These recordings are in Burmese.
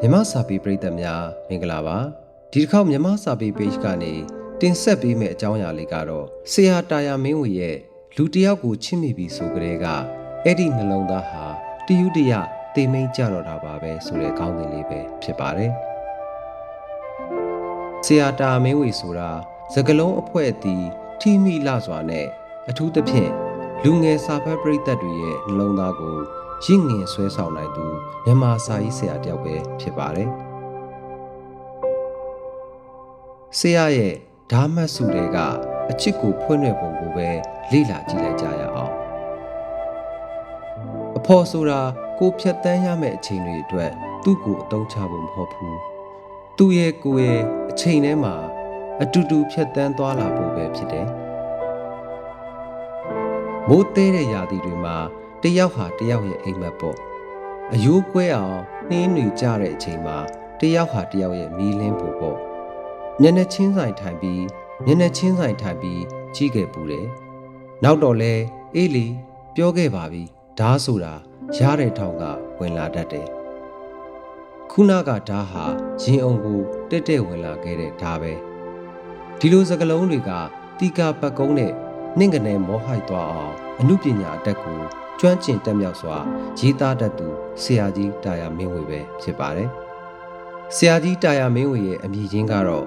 မြမစာပေပရိသတ်များမင်္ဂလာပါဒီတစ်ခေါက်မြမစာပေ page ကနေတင်ဆက်ပေးမယ့်အကြောင်းအရာလေးကတော့ဆရာတာယာမင်းဝေရဲ့လူတစ်ယောက်ကိုချစ်မိပြီဆိုကြတဲ့ကအဲ့ဒီနှလုံးသားဟာတယူတရတေမိန်ကြတော့တာပါပဲဆိုတဲ့ခေါင်းစဉ်လေးပဲဖြစ်ပါတယ်ဆရာတာယာမင်းဝေဆိုတာစကလုံးအဖွဲအသည်ထိမိလှစွာနဲ့အထူးသဖြင့်လူငယ်စာဖတ်ပရိသတ်တွေရဲ့နှလုံးသားကို ရင့်ငင်ဆွဲဆောင်နိုင်သူမြန်မာစာရေးဆရာတစ်ယောက်ပဲဖြစ်ပါတယ်။ဆရာရဲ့ဓာမတ်စုတွေကအချစ်ကိုဖွင့်ရွက်ပုံကိုပဲလေ့လာကြည့်လိုက်ကြရအောင်။အဖော်ဆိုတာကိုဖြတ်တန်းရမယ့်အချိန်တွေအတွက်သူ့ကိုအသုံးချဖို့မဟုတ်ဘူး။သူ့ရဲ့ကိုယ်ရဲ့အချိန်ထဲမှာအတူတူဖြတ်တန်းသွားလာဖို့ပဲဖြစ်တယ်။မိုးသေးတဲ့ရာသီတွေမှာ တယောက်ဟာတယောက်ရဲ့အိမ်မက်ပေါ့အယိုးကွဲအောင်နှင်းတွေကြတဲ့အချိန်မှာတယောက်ဟာတယောက်ရဲ့မီးလင်းဖို့ပေါ့ညနေချင်းဆိုင်ထိုင်ပြီးညနေချင်းဆိုင်ထိုင်ပြီးကြီးခဲ့ပူတယ်နောက်တော့လဲအေးလီပြောခဲ့ပါပြီဓားဆိုတာရတဲ့ထောင်ကဝင်လာတတ်တယ်ခုနကဓားဟာရင်အောင်ကိုတက်တက်ဝင်လာခဲ့တဲ့ဓားပဲဒီလိုစကလုံးတွေကတီကာပတ်ကုန်းနဲ့နှင့်ကနေမောဟိုက်သွားအောင်အမှုပညာအတက်ကို ကျွမ်းကျင်တက်မြောက်စွာရေးသားတတ်သူဆရာကြီးတာယာမင်းဝေပဲဖြစ်ပါတယ်။ဆရာကြီးတာယာမင်းဝေရဲ့အမည်ရင်းကတော့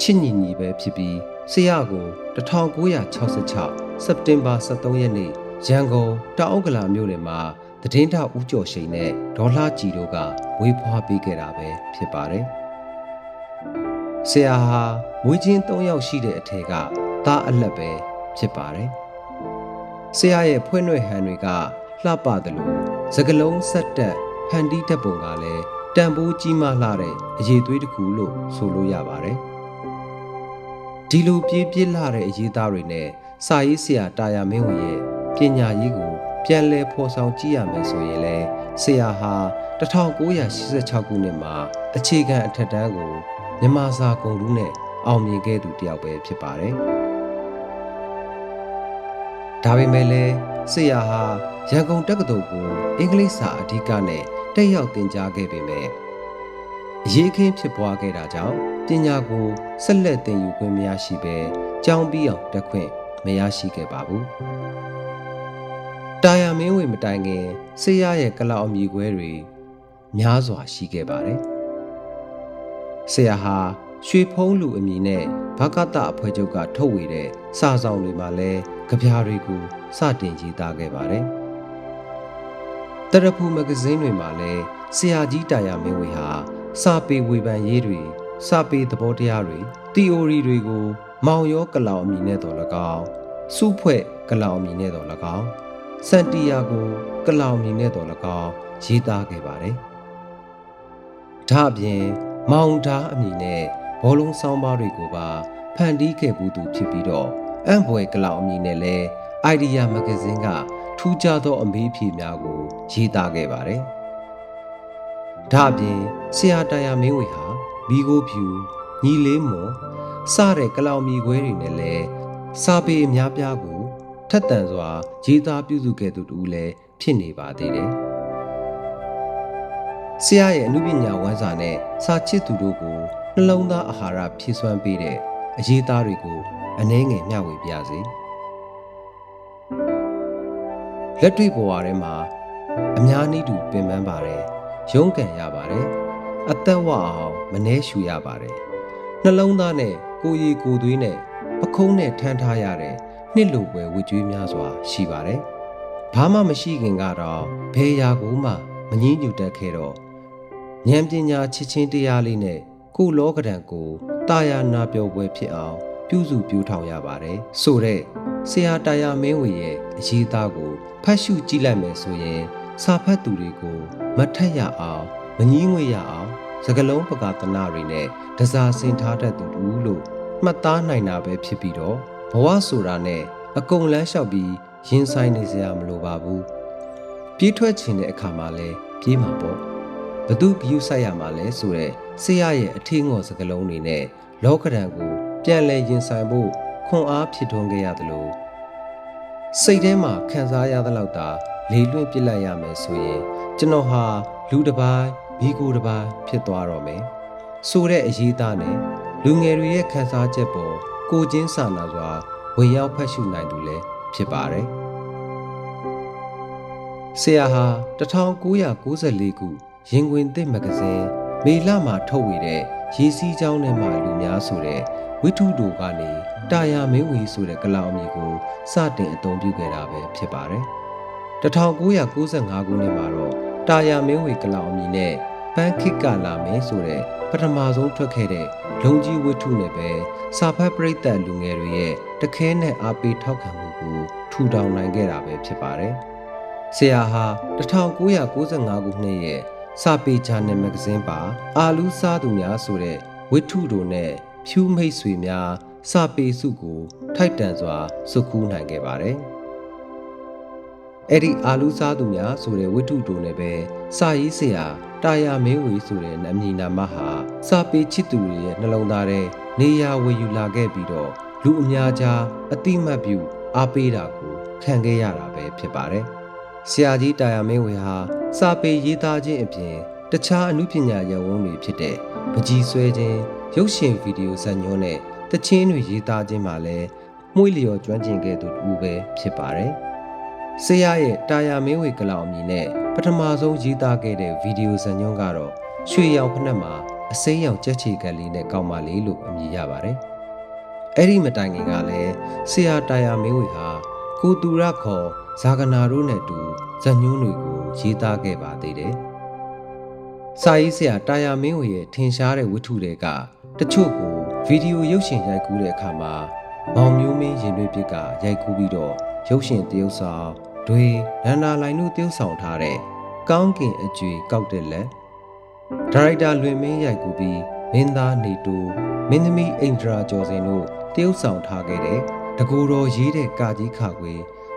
ချစ်ညီညီပဲဖြစ်ပြီးဆရာကို1966စက်တင်ဘာ23ရက်နေ့ရန်ကုန်တောင်ဥက္ကလာမြို့နယ်မှာသတင်းထောက်ဦးကျော်ရှိန်နဲ့ဒေါ်လှကြည်တို့ကဝေးဖွားပေးခဲ့တာပဲဖြစ်ပါတယ်။ဆရာဟာမွေးချင်း၃ယောက်ရှိတဲ့အထက်ကသားအလက်ပဲဖြစ်ပါတယ်။ ဆရာရဲ့ဖွင့်ရွက်ဟန်တွေကလှပတယ်လို့စကလုံးဆက်တက်ဖန်တီးတက်ပုံကလည်းတန်ဖိုးကြီးမားလှတဲ့အရေးသွေးတစ်ခုလို့ဆိုလို့ရပါတယ်။ဒီလိုပြေးပြစ်လှတဲ့အရေးသားတွေနဲ့စာရေးဆရာတာယာမင်းဝင်ရဲ့ပညာရေးကိုပြန်လည်ဖော်ဆောင်ကြည့်ရမယ်ဆိုရင်လည်းဆရာဟာ1986ခုနှစ်မှာအခြေခံအထက်တန်းကိုမြန်မာစာကုန်လူနဲ့အောင်မြင်ခဲ့သူတယောက်ပဲဖြစ်ပါတယ်။ ဒါပေမဲ့လည်းဆရာဟာရန်ကုန်တက္ကသိုလ်ကိုအင်္ဂလိပ်စာအဓိကနဲ့တက်ရောက်သင်ကြားခဲ့ပေမဲ့အရေးခင်းဖြစ်ပွားခဲ့တာကြောင့်ပညာကိုဆက်လက်သင်ယူခွင့်မရရှိဘဲကျောင်းပြီးအောင်တက်ခွင့်မရရှိခဲ့ပါဘူး။တာယာမင်းဝင်မတိုင်ခင်ဆရာရဲ့ကလောက်အမြည်ခွဲတွေများစွာရှိခဲ့ပါတယ်။ဆရာဟာရွှေဖုံးလူအမည်နဲ့ဘကတအဖွဲ့ချုပ်ကထုတ်ဝေတဲ့စာဆောင်တွေမှာလည်း ကြပြားတွေကိုစတင်ရေးသားခဲ့ပါတယ်။တရဖူမဂဇင်းတွေမှာလည်းဆရာကြီးတာယာမင်းဝေဟာစာပေဝေဖန်ရေးတွေစာပေသဘောတရားတွေ theory တွေကို မောင်ရောကလောင်အမည်နဲ့တော်၎င်းစုဖွဲ့ကလောင်အမည်နဲ့တော်၎င်းစန်တီယာကိုကလောင်အမည်နဲ့တော်၎င်းရေးသားခဲ့ပါတယ်။ဒါအပြင်မောင်ဓာအမည်နဲ့ဘောလုံးဆောင်းပါးတွေကိုပါဖန်တီးခဲ့ဘူးသူဖြစ်ပြီးတော့ အံ့ဘွယ်ကလောက်အမည်နဲ့လဲ Idea Magazine ကထူးခြားသောအမေးဖြေများကိုရေးသားခဲ့ပါတယ်။ဒါအပြင်ဆရာတာယာမင်းဝေဟာမီကိုဖြူညီလေးမွန်စတဲ့ကလောက်မီခွဲတွေနဲ့လဲစာပေအများပြားကိုထက်တန်စွာရေးသားပြုစုခဲ့သူတူလည်းဖြစ်နေပါသေးတယ်။ဆရာရဲ့အမှုပညာဝမ်းစာနဲ့စာချစ်သူတို့ကိုနှလုံးသားအာဟာရဖြည့်စွမ်းပေးတဲ့ အရေးသားတွေကိုအနှဲငယ်မျှဝေပြစေလက်တွေ့ဘဝထဲမှာအများနည်းတူပင်ပန်းပါတယ်ရုန်းကန်ရပါတယ်အသက်ဝအောင်မနှဲရှူရပါတယ်နှလုံးသားနဲ့ကိုယ်ရည်ကိုယ်သွေးနဲ့ပခုံးနဲ့ထမ်းထားရတဲ့နှစ်လိုပွဲဝကြွေးများစွာရှိပါတယ်ဘာမှမရှိခင်ကတော့ဘယ်ရာကိုမှမငြင်းညူတတ်ခဲ့တော့ဉာဏ်ပညာချစ်ချင်းတရားလေးနဲ့ကိုလောကဒံကို တာယာနာပြောပွဲဖြစ်အောင်ပြုစုပြောထောင်ရပါတယ်ဆိုတဲ့ဆရာတာယာမင်းဝေရဲ့အရေးသားကိုဖတ်ရှုကြည့်လိုက်မယ်ဆိုရင်စာဖတ်သူတွေကိုမထက်ရအောင်မငင်းငွေရအောင်စကလုံးပကသနာတွေနဲ့ဒဇာစင်ထားတတ်သူတူလို့မှတ်သားနိုင်တာပဲဖြစ်ပြီးတော့ဘဝဆိုတာနဲ့အကုန်လန်းလျှောက်ပြီးရင်ဆိုင်နေစရာမလိုပါဘူးပြေးထွက်ခြင်းတဲ့အခါမှာလဲပြေးမှာပေါ့ ဘသူဂယုဆိုင်ရမှာလဲဆိုတဲ့ဆရာရဲ့အထင်းငေါ်စကလုံးတွေနဲ့လောကဒဏ်ကိုပြန်လည်ရင်ဆိုင်ဖို့ခွန်အားဖြစ်ထွန်းခဲ့ရသလိုစိတ်ထဲမှာခံစားရသလောက်သာလေလွင့်ပြစ်လိုက်ရမယ်ဆိုရင်ကျွန်တော်ဟာလူတစ်ပိုင်းမိကိုတစ်ပါးဖြစ်သွားတော့မယ်ဆိုတဲ့အရေးသားနဲ့လူငယ်တွေရဲ့ခံစားချက်ပေါ်ကိုချင်းစာနာစွာဝင်ရောက်ဖတ်ရှုနိုင်သူလည်းဖြစ်ပါတယ်ဆရာဟာ1994ခု ရင်ခွင်သစ်မဂဇင်းမေလမှာထုတ်ဝေတဲ့ရေးစည်းကြောင်းထဲမှာလူများဆိုတဲ့ဝိထုတို့ကနေတာယာမင်းဝီဆိုတဲ့ကလောင်အမည်ကိုစတင်အသုံးပြုခဲ့တာပဲဖြစ်ပါတယ်1995ခုနှစ်မှာတော့တာယာမင်းဝီကလောင်အမည်နဲ့ပန်းခိကလာမင်းဆိုတဲ့ပထမဆုံးထွက်ခဲ့တဲ့လုံကြီးဝိထုနဲ့ပဲစာဖတ်ပရိသတ်လူငယ်တွေရဲ့တခဲနဲ့အားပေးထောက်ခံမှုကိုထူထောင်နိုင်ခဲ့တာပဲဖြစ်ပါတယ်။ဆရာဟာ1995ခုနှစ်ရဲ့ စာပေဂျာနယ်မဂဇင်းပါအာလူးစားသူများဆိုတဲ့ဝိထုတို့နဲ့ဖြူးမိတ်ဆွေများစာပေစုကိုထိုက်တန်စွာစုခူးနိုင်ခဲ့ပါတယ်။အဲ့ဒီအာလူးစားသူများဆိုတဲ့ဝိထုတို့နဲ့ပဲစာရေးဆရာတာယာမင်းဝေဆိုတဲ့နာမည်နာမဟာစာပေချစ်သူတွေရဲ့နှလုံးသားထဲနေရာဝေယူလာခဲ့ပြီးတော့လူအများကြားအတိမတ်ပြုအားပေးတာကိုခံခဲ့ရတာပဲဖြစ်ပါတယ်။ ဆရာကြီးတာယာမင်းဝေဟာစာပေရေးသားခြင်းအပြင်တခြားအမှုပညာရပ်ဝန်းတွေဖြစ်တဲ့ပကြီးဆွဲခြင်းရုပ်ရှင်ဗီဒီယိုဇာတ်ညွှန်းနဲ့တချင်းတွေရေးသားခြင်းမှာလည်းမှုလျော်ကျွမ်းကျင်ခဲ့သူတူပဲဖြစ်ပါတယ်။ဆရာရဲ့တာယာမင်းဝေကလောင်အမည်နဲ့ပထမဆုံးရေးသားခဲ့တဲ့ဗီဒီယိုဇာတ်ညွှန်းကတော့ရွှေရောင်ဖက်မှာအစိမ်းရောင်ကြက်ချီကလေးနဲ့ကောင်းပါလေလို့အမည်ရပါတယ်။အဲ့ဒီမတိုင်ခင်ကလည်းဆရာတာယာမင်းဝေဟာ ကိုတူရခေါ်ဇာကနာတို့နဲ့တူဇာတ်ညွှန်းတွေကိုရေးသားခဲ့ပါသေးတယ်။စာရေးဆရာတာယာမင်းဝေရဲ့ထင်ရှားတဲ့ဝတ္ထုတွေကတချို့ကိုဗီဒီယိုရုပ်ရှင်ရိုက်ကူးတဲ့အခါမှာမောင်မျိုးမင်းရင်သွေးပြစ်ကရိုက်ကူးပြီးတော့ရုပ်ရှင်တရုပ်ဆောင်တွေနန္ဒာလိုင်တို့တရုပ်ဆောင်ထားတဲ့ကောင်းကင်အကျွေကောက်တဲ့လက်ဒါရိုက်တာလွင်မင်းရိုက်ကူပြီးမင်းသားနေတူမင်းသမီးအိန္ဒရာကျော်စင်တို့တရုပ်ဆောင်ထားခဲ့တဲ့ တကူတော်ရေးတဲ့ကာကြီးခါခွေ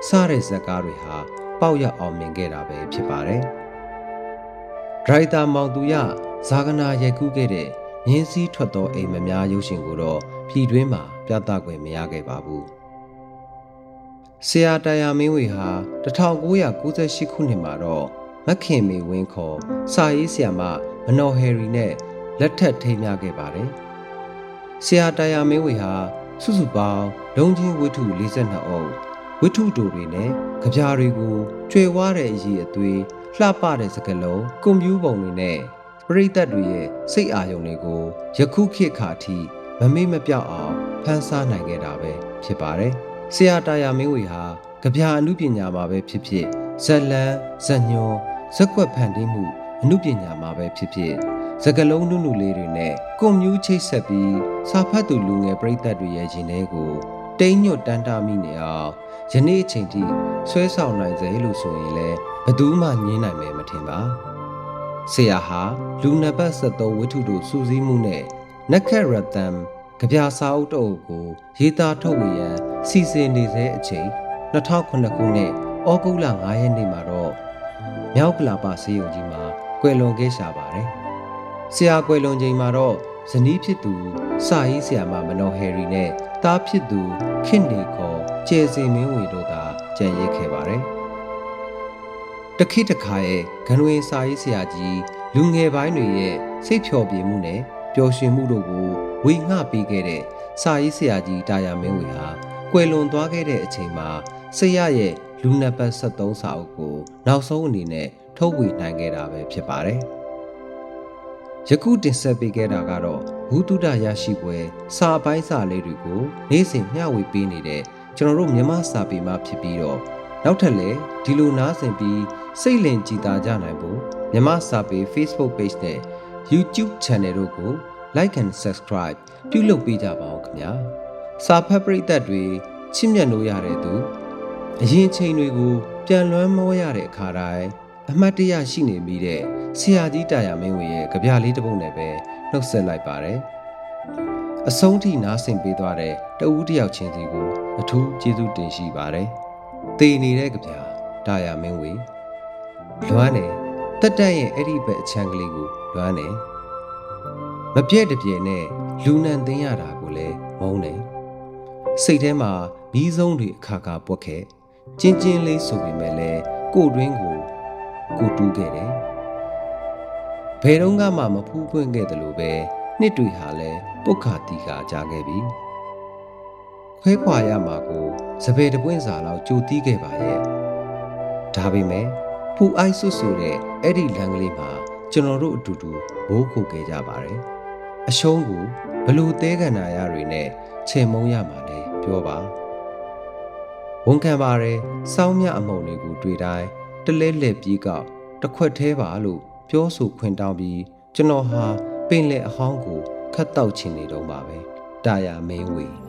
စတဲ့ဇက်ကားတွေဟာပေါက်ရအောင်မြင်ခဲ့တာပဲဖြစ်ပါတယ်။ဒရိုက်တာမောင်သူရဇာကနာရိုက်ကူးခဲ့တဲ့မြင်းစည်းထွက်သောအိမ်မများရုပ်ရှင်ကိုတော့ပြည်တွင်းမှာပြသခွင့်မရခဲ့ပါဘူး။ဆရာတယာမင်းဝေဟာ1998ခုနှစ်မှာတော့မခင်မေဝင်းခေါ်စာရေးဆရာမမနော်ဟယ်ရီနဲ့လက်ထပ်ထိမ်းမြခဲ့ပါတယ်။ဆရာတယာမင်းဝေဟာစုစုပေါင်း လုံချင်းဝိထု42အုပ်ဝိထုတို့တွေနဲ့ကြပြားတွေကိုကျွေဝါတဲ့အရေးအသွေးလှပတဲ့စကလုံးကွန်ပျူပုံတွေနဲ့ပရိသတ်တွေရဲ့စိတ်အာရုံတွေကိုယခုခေတ်ခါထိမမေ့မပြောက်အောင်ဖန်ဆားနိုင်ခဲ့တာပဲဖြစ်ပါတယ်။ဆရာတာယာမင်းဝေဟာကြပြအမှုပညာမှာပဲဖြစ်ဖြစ်ဇက်လန်ဇက်ညောဇက်ကွက်ဖန်တီးမှုအမှုပညာမှာပဲဖြစ်ဖြစ်စကလုံးနုနုလေးတွေနဲ့ကွန်မြူးချိတ်ဆက်ပြီးစာဖတ်သူလူငယ်ပရိသတ်တွေရဲ့ရင်ထဲကို တိမ်ညွတ်တန်းတာမိနေအောင်ယနေ့အချိန်ထိဆွဲဆောင်နိုင်စေလို့ဆိုရင်လည်းဘယ်သူမှညင်းနိုင်မယ်မထင်ပါဆရာဟာလူနံပါတ်73ဝိထုတို့စူးစီးမှုနဲ့နက္ခရတမ်ကြပြစာအုပ်တို့ကိုရေးသားထုတ်ဝေရန်စီစဉ်နေတဲ့အချိန်2009ခုနှစ်ဩဂုတ်လ9ရက်နေ့မှာတော့မြောက်ကလာပါစေယုံကြီးမှာကွယ်လွန်ခဲ့ရှာပါတယ်။ဆရာကွယ်လွန်ချိန်မှာတော့ ဇနီးဖြစ်သူစာရေးဆရာမမနော်ဟယ်ရီနဲ့သားဖြစ်သူခင်နေခေါ်ကျယ်စင်မင်းဝေတို့သာကြံရစ်ခဲ့ပါတယ်။တခိတခါရဲ့ဂနွေစာရေးဆရာကြီးလူငယ်ပိုင်းတွေရဲ့စိတ်ဖြော်ပြေမှုနဲ့ပျော်ရွှင်မှုတို့ကိုဝေငှပေးခဲ့တဲ့စာရေးဆရာကြီးတာယာမင်းဝေဟာကွယ်လွန်သွားခဲ့တဲ့အချိန်မှာဆရာရဲ့လူနံပါတ်73စာအုပ်ကို နောက်ဆုံးအနေနဲ့ထုတ်ဝေနိုင်ခဲ့တာပဲဖြစ်ပါတယ်။ ယခုတင်ဆက်ပေးခဲ့တာကတော့ဘုဒ္ဓရရရှိပွဲစာပိုင်းစာလေးတွေကိုနေ့စဉ်မျှဝေပေးနေတဲ့ကျွန်တော်တို့မြန်မာစာပေမှာဖြစ်ပြီးတော့နောက်ထပ်လည်းဒီလိုနားဆင်ပြီးစိတ်လင်ကြည်သာကြနိုင်ဖို့မြန်မာစာပေ Facebook Page နဲ့ YouTube Channel တို့ကို Like and Subscribe ပြုလုပ်ပေးကြပါဦးခင်ဗျာစာဖတ်ပရိသတ်တွေချစ်မြတ်လို့ရတဲ့သူအရင်ချိန်တွေကိုပြန်လွမ်းမောရတဲ့အခါတိုင်း အမှတ်တရရှိနေမိတဲ့ဆရာကြီးတာယာမင်းဝေရဲ့ကြပြလေးတစ်ပုဒ်နဲ့ပဲနှုတ်ဆက်လိုက်ပါတယ်အဆုံးထိနားဆင်ပေးသွားတဲ့တဦးတယောက်ချင်းစီကိုအထူးကျေးဇူးတင်ရှိပါတယ်။တည်နေတဲ့ကြပြတာယာမင်းဝေလွမ်းတယ်တက်တက်ရဲ့အဲ့ဒီဘက်အချမ်းကလေးကိုလွမ်းတယ်မပြည့်တပြည့်နဲ့လူနံသိမ်းရတာကိုလည်းမုန်းတယ်စိတ်ထဲမှာမီးစုံတွေအခါခါပွက်ခဲ့ကျင်းကျင်းလေးဆိုပေမဲ့လည်းကိုတွင်းကို ကိုတူးခဲ့တယ်ဘယ်တော့မှမဖူးပွင့်ခဲ့တယ်လို့ပဲနှစ်တွေဟာလည်းပုတ်ခါတီခါကြခဲ့ပြီခွဲခွာရမှာကိုစပယ်တပွင့်စာလောက်ကြိုတီးခဲ့ပါရဲ့ဒါပေမဲ့ဖူအိုက်ဆွဆိုတဲ့အဲ့ဒီလမ်းကလေးမှာကျွန်တော်တို့အတူတူဘိုးခိုခဲ့ကြပါတယ်အရှုံးကိုဘလို့သေးကန်နာရတွေနဲ့ချေမုံရမှာလဲပြောပါဝန်ခံပါတယ်စောင်းမြအမုံတွေကိုတွေ့တိုင်း တလဲလဲပြေးကောက်တစ်ခွက်သေးပါလို့ပြောဆိုခွင့်တောင်းပြီးကျွန်တော်ဟာပင်လယ်အဟောင်းကိုခတ်တောက်ချင်နေတော့ပါပဲတာယာမင်းဝေ